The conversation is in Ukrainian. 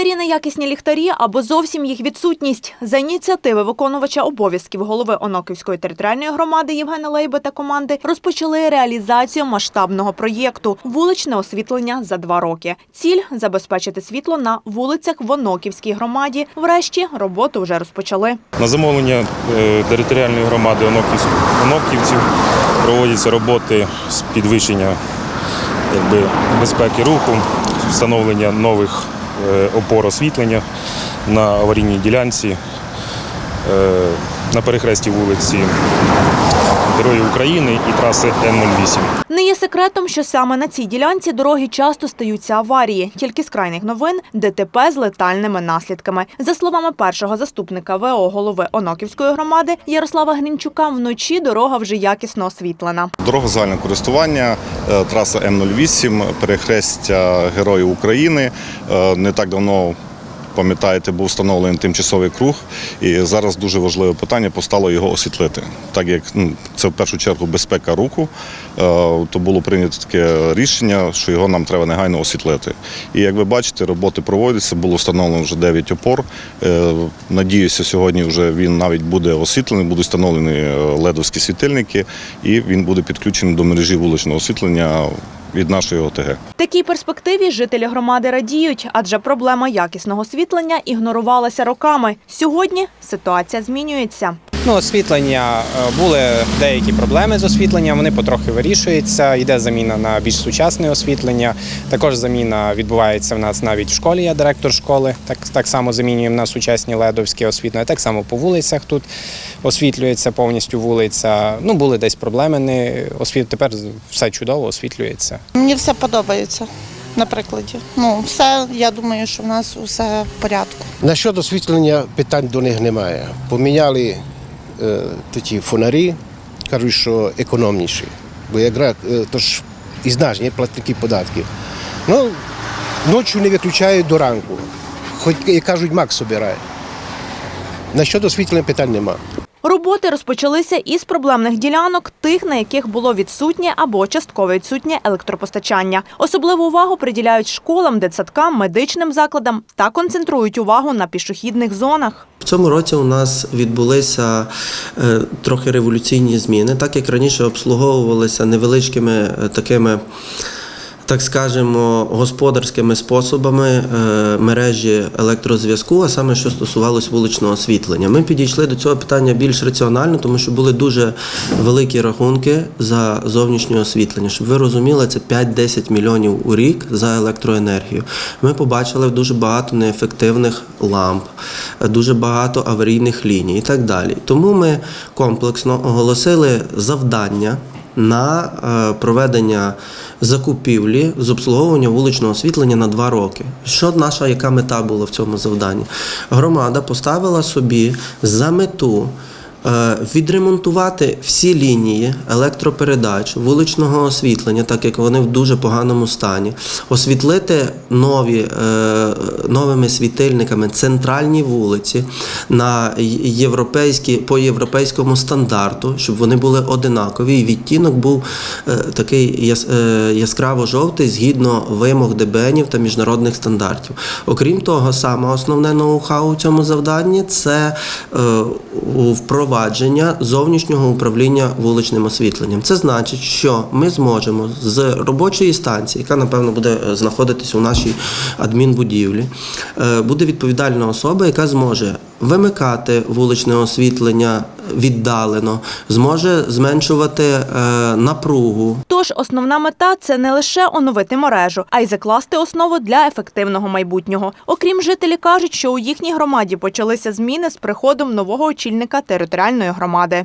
Старі неякісні ліхтарі або зовсім їх відсутність. За ініціативи виконувача обов'язків голови Оноківської територіальної громади Євгена Лейби та команди розпочали реалізацію масштабного проєкту вуличне освітлення за два роки. Ціль забезпечити світло на вулицях в Оноківській громаді. Врешті роботу вже розпочали. На замовлення е, територіальної громади Оноківців проводяться роботи з підвищення якби, безпеки руху, встановлення нових опор освітлення на аварійній ділянці е, на перехресті вулиці Героїв України і траси Н-08. Не є секретом, що саме на цій ділянці дороги часто стаються аварії. Тільки з крайних новин ДТП з летальними наслідками. За словами першого заступника ВО голови Оноківської громади Ярослава Гринчука, вночі дорога вже якісно освітлена. Дорога загального користування, е, траса М08, перехрестя Героїв України. Е, Не так давно. Пам'ятаєте, був встановлений тимчасовий круг, і зараз дуже важливе питання постало його освітлити. Так як ну, це в першу чергу безпека руху, е, то було прийнято таке рішення, що його нам треба негайно освітлити. І як ви бачите, роботи проводяться, було встановлено вже 9 опор. Е, Надіюся, сьогодні вже він навіть буде освітлений, будуть встановлені е, ледовські світильники, і він буде підключений до мережі вуличного освітлення від нашої ОТГ. Такій перспективі жителі громади радіють, адже проблема якісного світлення ігнорувалася роками. Сьогодні ситуація змінюється. Ну, освітлення е, були деякі проблеми з освітленням, вони потрохи вирішуються. Йде заміна на більш сучасне освітлення. Також заміна відбувається в нас навіть в школі. Я директор школи. Так, так само замінюємо на сучасні ледовські освітлення. Так само по вулицях тут освітлюється повністю вулиця. Ну, були десь проблеми. Не освіт... Тепер все чудово освітлюється. Мені все подобається на прикладі. Ну, все, я думаю, що в нас все в порядку. Насчет освітлення питань до них немає. Поміняли ті фонарі, кажуть, що економніші. Бо якраз е, то ж і знаєш, є платники податків. Ну, ночі не виключають до ранку. Хоч як кажуть, мак собирає. що освітлення питань немає. Роботи розпочалися із проблемних ділянок, тих, на яких було відсутнє або частково відсутнє електропостачання. Особливу увагу приділяють школам, дитсадкам, медичним закладам та концентрують увагу на пішохідних зонах. В цьому році у нас відбулися е, трохи революційні зміни, так як раніше обслуговувалися невеличкими е, такими. Так скажемо, господарськими способами е, мережі електрозв'язку, а саме що стосувалось вуличного освітлення. Ми підійшли до цього питання більш раціонально, тому що були дуже великі рахунки за зовнішнє освітлення. Щоб ви розуміли, це 5-10 мільйонів у рік за електроенергію. Ми побачили дуже багато неефективних ламп, дуже багато аварійних ліній і так далі. Тому ми комплексно оголосили завдання на е, проведення закупівлі з обслуговування вуличного освітлення на два роки. Що наша яка мета була в цьому завданні? Громада поставила собі за мету. Е, Відремонтувати всі лінії електропередач, вуличного освітлення, так як вони в дуже поганому стані, освітлити нові, е, новими світильниками центральні вулиці на європейські, по європейському стандарту, щоб вони були одинакові. І відтінок був е, такий яскраво-жовтий згідно вимог ДБНів та міжнародних стандартів. Окрім того, саме основне ноу-хау у цьому завданні це у впровадження зовнішнього управління вуличним освітленням. Це значить, що ми зможемо з робочої станції, яка напевно буде знаходитися знаходитись у нашій адмінбудівлі, е, буде відповідальна особа, яка зможе вимикати вуличне освітлення віддалено, зможе зменшувати е, напругу. Тож основна мета це не лише оновити мережу, а й закласти основу для ефективного майбутнього. Окрім жителі кажуть, що у їхній громаді почалися зміни з приходом нового очільника територіальної громади.